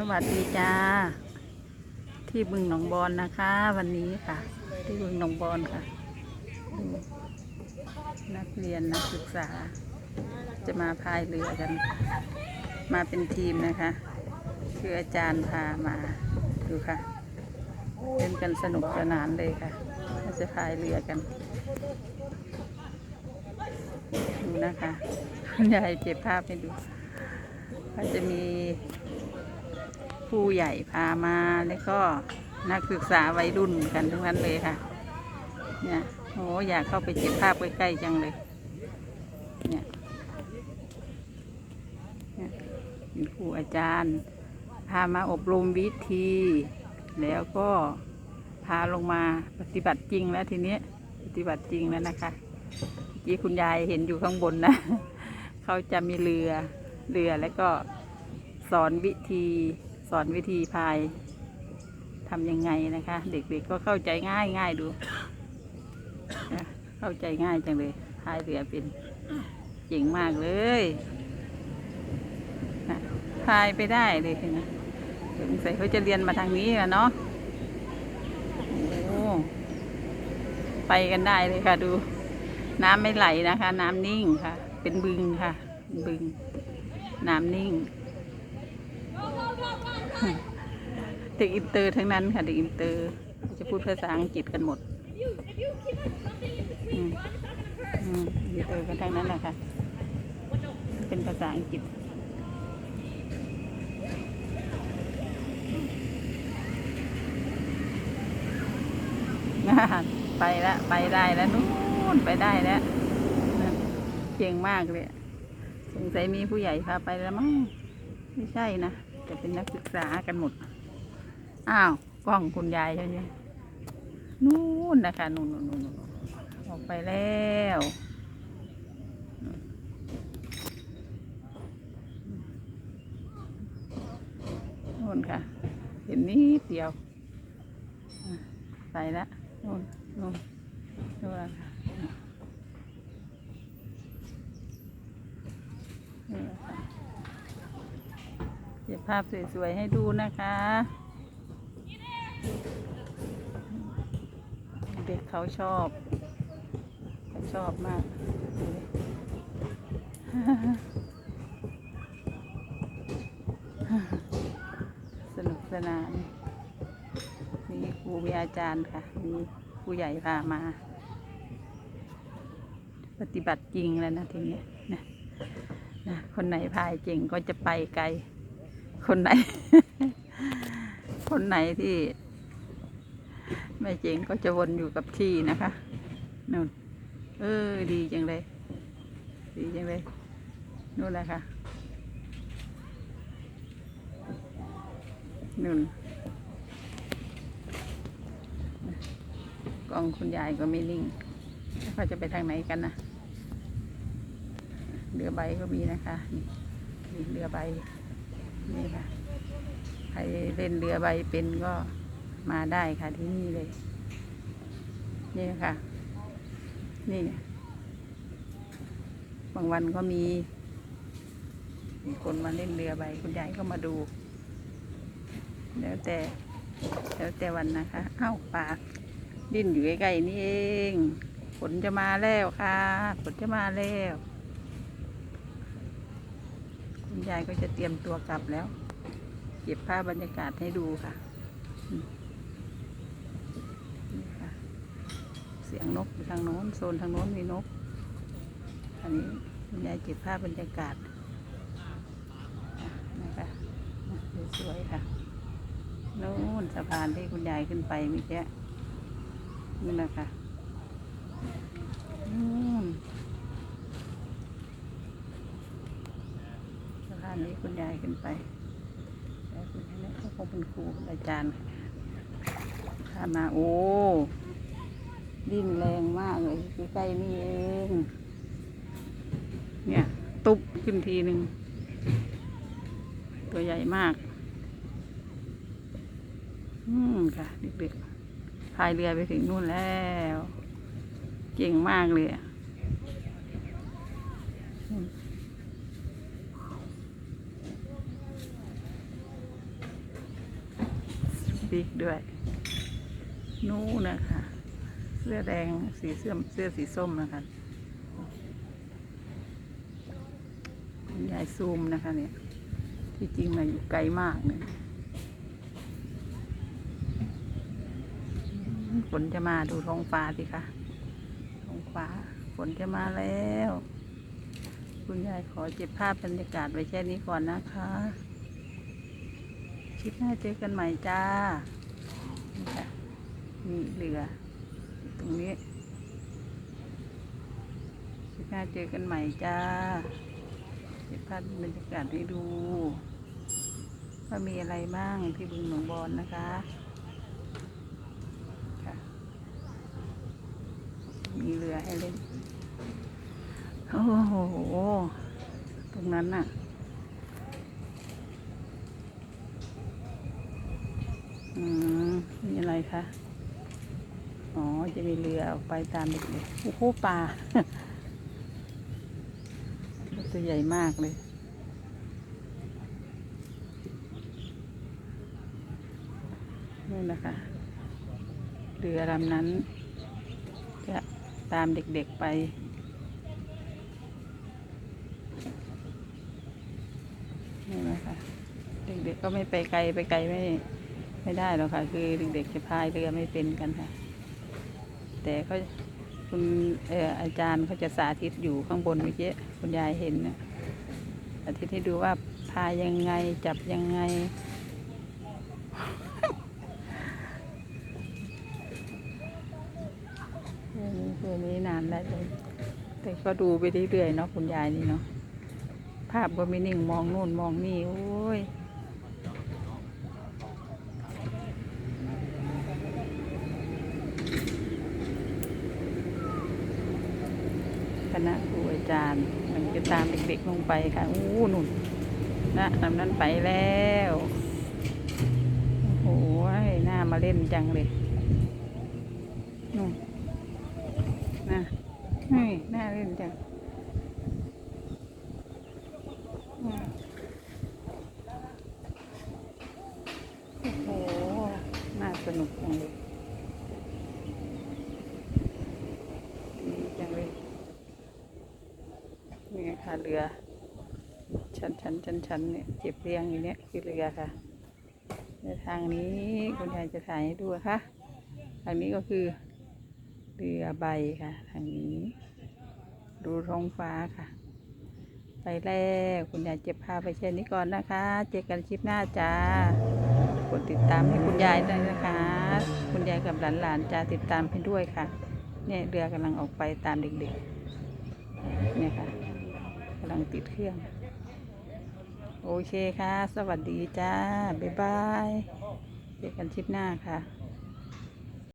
สวัสดีจ้า ที่บึงหนองบอนนะคะ วันนี้ค่ะ ที่บึงหนองบอนค่ะ นักเรียนนักศึกษา จะมาพายเรือกัน มาเป็นทีมนะคะ คืออาจารย์พามาดูค่ะเล่นกันสนุกสนานเลยค่ะเราจะพายเรือกันดูนะคะคุณยายเก็บภาพให้ดูก็จะมี ผู้ใหญ่พามาแล้วก็นักศึกษาวัยรุ่นกันทั้งนั้นเลยค่ะ เนี่ยโอ้อยากเข้าไปเก็บภาพใกล้ๆจังเลยเนี่ยเนี่ยมีครูอาจารย์ พามาอบรมวิธี แล้วก็พาลงมาปฏิบัติจริงแล้วทีนี้ปฏิบัติจริงแล้วนะคะเมื่อกี้คุณยายเห็นอยู่ข้างบนนะ เขาจะมีเรือ เรือแล้วก็สอนวิธี สอนวิธีพายทำยังไงนะคะ เด็กๆก็เข้าใจง่ายง่ายดูเข้าใจง่ายจังเลยพายเรือเป็นเจ๋งมากเลยนะพายไปได้เลยนะสงสัยเขาจะเรียนมาทางนี้อะเนาะโอ้ไปกันได้เลยค่ะ ดู น้ำไม่ไหลนะคะ น้ำนิ่งค่ะ เป็นบึงค่ะ บึง น้ำนิ่ง เด็กอินเตอร์ทั้งนั้นค่ะเด็กอินเตอร์ จะพูดภาษาอังกฤษกันหมดอินเตอร์กันทั้งนั้นแหละค่ะ เป็นภาษาอังกฤษไปล้วไปได้แล้วนู่นไปได้แล้วเก่งมากเลยสงสัยมีผู้ใหญ่พาไปแล้วมั้งไม่ใช่นะ จะเป็นนักศึกษากันหมด อ้าวกล้องคุณยายใช่ไหมนู่นนะคะนู่นนู่นนู่นออกไปแล้วนู่นค่ะ เห็นนิดเดียว ไปล้วนู่นนู่นนู่นแล้วค่ะนี่แหละค่ะ เก็บภาพสวย ๆ ให้ดูนะคะ เด็กเขาชอบเขาชอบมากสนุกสนานมีครูมีอาจารย์ค่ะ มีผู้ใหญ่พามา ปฏิบัติจริงแล้วนะทีนี้นะนะคนไหนพายเก่งก็จะไปไกล คนไหน คนไหนที่ ไม่เจ๋งก็จะวนอยู่กับที่นะคะนู่นเออ ดีจังเลย ดีจังเลยนู่นแหละค่ะนู่นกล้องคุณยายก็ไม่นิ่งเขาจะไปทางไหนกันนะเรือใบก็มีนะคะนี่เรือใบ นี่ค่ะ ใครเล่นเรือใบเป็นก็มาได้ค่ะที่นี่เลย นี่ค่ะ นี่ บางวันก็มี มีคนมาเล่นเรือใบคุณยายก็มาดู แล้วแต่ แล้วแต่วันนะคะ เอ้าปลาดิ้นอยู่ใกล้ๆนี่เอง ฝนจะมาแล้วค่ะ ฝนจะมาแล้ว คุณยายก็จะเตรียมตัวกลับแล้ว เก็บภาพบรรยากาศให้ดูค่ะเสียงนกทางโน้นโซนทางโน้นมีนก อันนี้คุณยายเก็บภาพบรรยากาศอะนะคะสวยค่ะโน้นสะพานที่คุณยายขึ้นไปเมื่อกี้นี่นะคะนู่นสะพานนี้คุณยายขึ้นไปแต่คุณยายเนี่เขาคงเป็นครูอาจารย์พามาโอ้ดิ้นแรงมากเลยใกล้ๆนี่เองเนี่ย ตุบขึ้นทีหนึ่งตัวใหญ่มาก อืมค่ะเด็กๆพายเรือไปถึงนู่นแล้ว เก่งมากเลยอะอืม ติ๊กด้วย นู่นนะคะ เสื้อแดงสีเสื้อเสื้อสีส้มนะคะคุณยายซูมนะคะเนี่ย ที่จริงนะอยู่ไกลมากเนี่ยฝนจะมาดูท้องฟ้าสิคะท้องฟ้า ฝนจะมาแล้ว คุณยายขอเก็บภาพบรรยากาศไว้แค่นี้ก่อนนะคะ คลิปหน้าเจอกันใหม่จ้า นี่ค่ะนี่เรือ ตรงนี้ คลิปหน้าเจอกันใหม่จ้าเก็บภาพบรรยากาศให้ดูว่ามีอะไรบ้างที่บึงหนองบอนนะคะค่ะ มีเรือให้เล่น โอ้โห ตรงนั้นน่ะ อืมมีอะไรคะ อ๋อ จะมีเรือออกไปตามเด็กๆโอ้โหปลา ตัวใหญ่มากเลย นี่นะคะ เรือลำนั้น จะตามเด็กๆไปนี่นะคะ เด็กๆก็ไม่ไปไกลไปไกลไม่ ไม่ได้หรอกค่ะ คือเด็กๆจะพายเรือไม่เป็นกันค่ะ แต่เขาคุณเอออาจารย์เขาจะสาธิตอยู่ข้างบนเมื่อกี้คุณยายเห็นนะสาธิตให้ดูว่าพายยังไงจับยังไงเรื่องนี้เรื่อนี้นานแล้วเลยแต่ก็ดูไปเรื่อยๆเนาะคุณยายนี่เนาะภาพก็ไม่นิ่งมองนู่นมองนี่ โอ้ย คณะครูอาจารย์มันจะตามเด็กๆลงไปค่ะอู้นุ่นนะลำนั้นไปแล้วโอ้โหหน้ามาเล่นจังเลยนู่นนะนี่หน้าเล่นจังโอ้โหน่าสนุกจังเลยดีจังเลย นี่ไงค่ะ เรือ ชั้นชั้นชั้นชั้นเนี่ยเก็บเรียงอยู่เนี่ยคือเรือค่ะในทางนี้คุณยายจะถ่ายให้ดูค่ะทางนี้ก็คือเรือใบค่ะ ทางนี้ ดูท้องฟ้าค่ะ ไปแล้วคุณยายเจ็บภาไปแค่นี้ก่อนนะคะ เจอกันคลิปหน้าจ้ากดติดตามให้คุณยายด้วยนะคะ คุณยายกับหลานๆจะติดตามให้ด้วยค่ะ เนี่ยเรือกำลังออกไปตามเด็กๆเนี่ยค่ะำลังติดเครื่อง โอเคค่ะ สวัสดีจ้า บ๊ายบาย เจอกันคลิปหน้าค่ะ